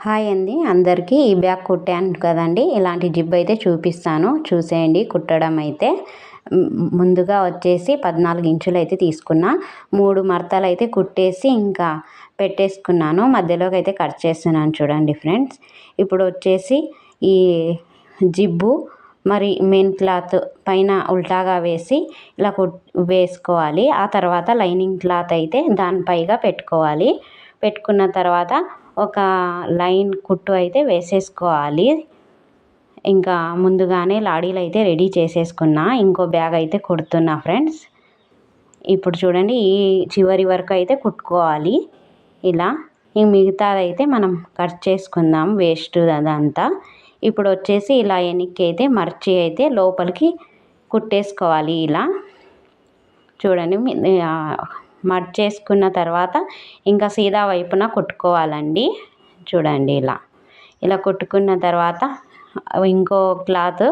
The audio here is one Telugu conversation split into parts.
హాయ్ అండి. అందరికీ ఈ బ్యాగ్ కుట్టాను కదండి. ఇలాంటి జిబ్ అయితే చూపిస్తాను. చూసేయండి కుట్టడం అయితే. ముందుగా వచ్చేసి పద్నాలుగు ఇంచులు అయితే తీసుకున్నా. మూడు మడతలు అయితే కుట్టేసి ఇంకా పెట్టేసుకున్నాను. మధ్యలోకి అయితే కట్ చేస్తున్నాను చూడండి ఫ్రెండ్స్. ఇప్పుడు వచ్చేసి ఈ జిబ్బు మరి మెయిన్ క్లాత్ పైన ఉల్టాగా వేసి ఇలా వేసుకోవాలి. ఆ తర్వాత లైనింగ్ క్లాత్ అయితే దానిపైగా పెట్టుకోవాలి. పెట్టుకున్న తర్వాత ఒక లైన్ కుట్టు అయితే వేసేసుకోవాలి. ఇంకా ముందుగానే లాడీలు అయితే రెడీ చేసేసుకున్నా. ఇంకో బ్యాగ్ అయితే కుడుతున్నా ఫ్రెండ్స్. ఇప్పుడు చూడండి ఈ చివరి వరకు అయితే కుట్టుకోవాలి. ఇలా ఈ మిగతాదైతే మనం కట్ చేసుకుందాం వేస్ట్ అదంతా. ఇప్పుడు వచ్చేసి ఇలా వెనక్కి అయితే మర్చి అయితే లోపలికి కుట్టేసుకోవాలి. ఇలా చూడండి మడ్ చేసుకున్న తర్వాత ఇంకా సీదా వైపున కుట్టుకోవాలండి. చూడండి ఇలా. ఇలా కుట్టుకున్న తర్వాత ఇంకో క్లాత్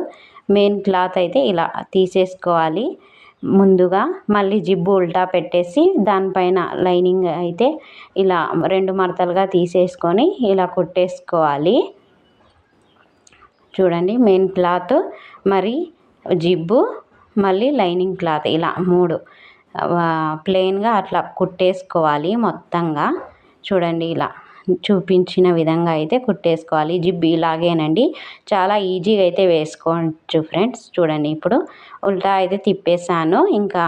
మెయిన్ క్లాత్ అయితే ఇలా తీసేసుకోవాలి. ముందుగా మళ్ళీ జిబ్బు ఉల్టా పెట్టేసి దానిపైన లైనింగ్ అయితే ఇలా రెండు మడతలుగా తీసేసుకొని ఇలా కుట్టేసుకోవాలి. చూడండి మెయిన్ క్లాత్ మరి జిబ్బు మళ్ళీ లైనింగ్ క్లాత్ ఇలా మూడు. ప్లెయిన్గా అట్లా కుట్టేసుకోవాలి మొత్తంగా. చూడండి ఇలా చూపించిన విధంగా అయితే కుట్టేసుకోవాలి. జిబ్ ఇలాగేనండి. చాలా ఈజీగా అయితే వేసుకోవచ్చు ఫ్రెండ్స్. చూడండి ఇప్పుడు ఉల్టా అయితే తిప్పేసాను ఇంకా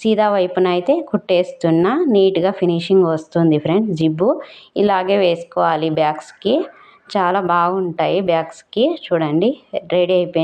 సీదా వైపున అయితే కుట్టేస్తున్నా. నీట్గా ఫినిషింగ్ వస్తుంది ఫ్రెండ్స్ జిబ్బు. ఇలాగే వేసుకోవాలి బ్యాగ్స్కి. చాలా బాగుంటాయి బ్యాగ్స్కి. చూడండి రెడీ అయిపోయింది.